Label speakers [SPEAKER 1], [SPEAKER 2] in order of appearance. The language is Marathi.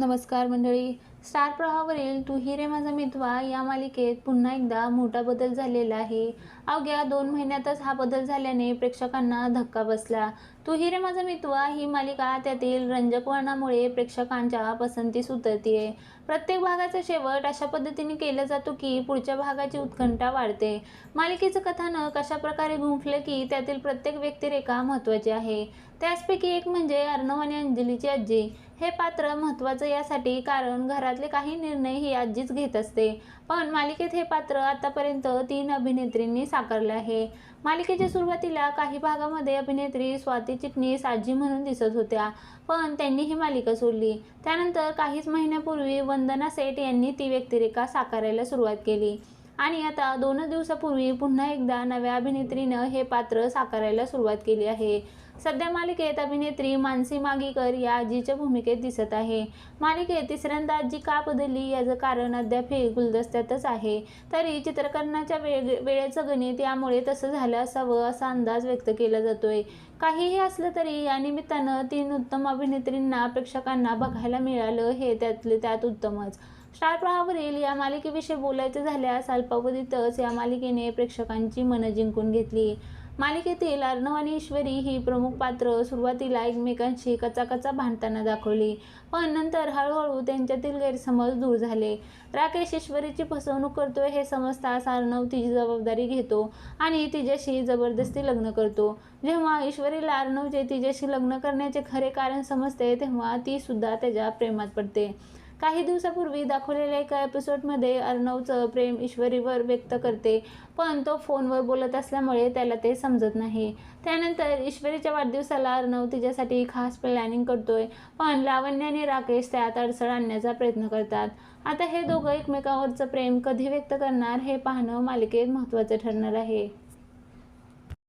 [SPEAKER 1] नमस्कार मंडळी. स्टार प्रवाहावरील तू हिरे रे माझा मितवा या मालिकेत पुन्हा एकदा मोठा बदल झालेला आहे. अवघ्या दोन महिन्यातच हा बदल झाल्याने प्रेक्षकांना धक्का बसला. तू ही रे माझा मितवा ही मालिका त्यातील रंजक वर्णामुळे प्रेक्षकांच्या पसंतीस उतरतीये प्रत्येक भागाचा शेवट अशा पद्धतीने केला जातो की पुढच्या भागाची उत्कंठा वाढते. मालिकेचं कथानक अशा प्रकारे गुंफलं की त्यातील प्रत्येक व्यक्तिरेखा महत्त्वाची आहे. त्याचपैकी एक म्हणजे अर्णव आणि अंजलीची आजी. हे पात्र महत्त्वाचं यासाठी कारण घरातले काही निर्णय ही आजीच घेत असते. पण मालिकेत हे पात्र आतापर्यंत तीन अभिनेत्रींनी साकारले आहे. मालिकेच्या सुरुवातीला काही भागामध्ये अभिनेत्री स्वाती चिटणीस आजी म्हणून दिसत होत्या. पण त्यांनी ही मालिका सोडली. त्यानंतर काहीच महिन्यापूर्वी वंदना सेठ यांनी ती व्यक्तिरेखा साकारायला सुरुवात केली. आणि आता दोनच दिवसापूर्वी पुन्हा एकदा नव्या अभिनेत्रीनं हे पात्र साकारायला सुरुवात केली आहे. सध्या मालिकेत अभिनेत्री मानसी मागीकर या आजीच्या भूमिकेत दिसत आहे. मालिकेत तिसऱ्यांदा आजी का बदलली याचं कारण अद्याप हे गुलदस्त्यातच आहे. तरी चित्रकरणाच्या वेळ वेळेचं गणित यामुळे तसं झालं असावं असा अंदाज व्यक्त केला जातोय. काहीही असलं तरी या निमित्तानं तीन उत्तम अभिनेत्रींना प्रेक्षकांना बघायला मिळालं हे त्यातले त्यात उत्तमच. स्टार प्रवाहावरील या मालिकेविषयी बोलायचं झाल्यास अल्पावधीतच या मालिकेने प्रेक्षकांची मनं जिंकून घेतली. मालिकेतील अर्णव आणि ईश्वरी ही प्रमुख पात्र सुरुवातीला एकमेकांशी कचाकचा भांडताना दाखवली पण नंतर हळूहळू त्यांच्यातील गैरसमज दूर झाले. राकेश ईश्वरीची फसवणूक करतोय हे समजताच अर्णव तिची जबाबदारी घेतो आणि तिच्याशी जबरदस्ती लग्न करतो. जेव्हा ईश्वरीला अर्णवचे तिच्याशी लग्न करण्याचे खरे कारण समजते तेव्हा ती सुद्धा त्याच्या प्रेमात पडते. काही दिवसापूर्वी दाखवलेल्या एका एपिसोडमध्ये अर्णवचं प्रेम ईश्वरीवर व्यक्त करते पण तो फोनवर बोलत असल्यामुळे त्याला ते समजत नाही. त्यानंतर ईश्वरीच्या वाढदिवसाला अर्णव तिच्यासाठी खास प्लॅनिंग करतोय पण लावण्य आणि राकेश त्यात अडचण आणण्याचा प्रयत्न करतात. आता हे दोघं एकमेकांवरचं प्रेम कधी व्यक्त करणार हे पाहणं मालिकेत महत्त्वाचं ठरणार आहे.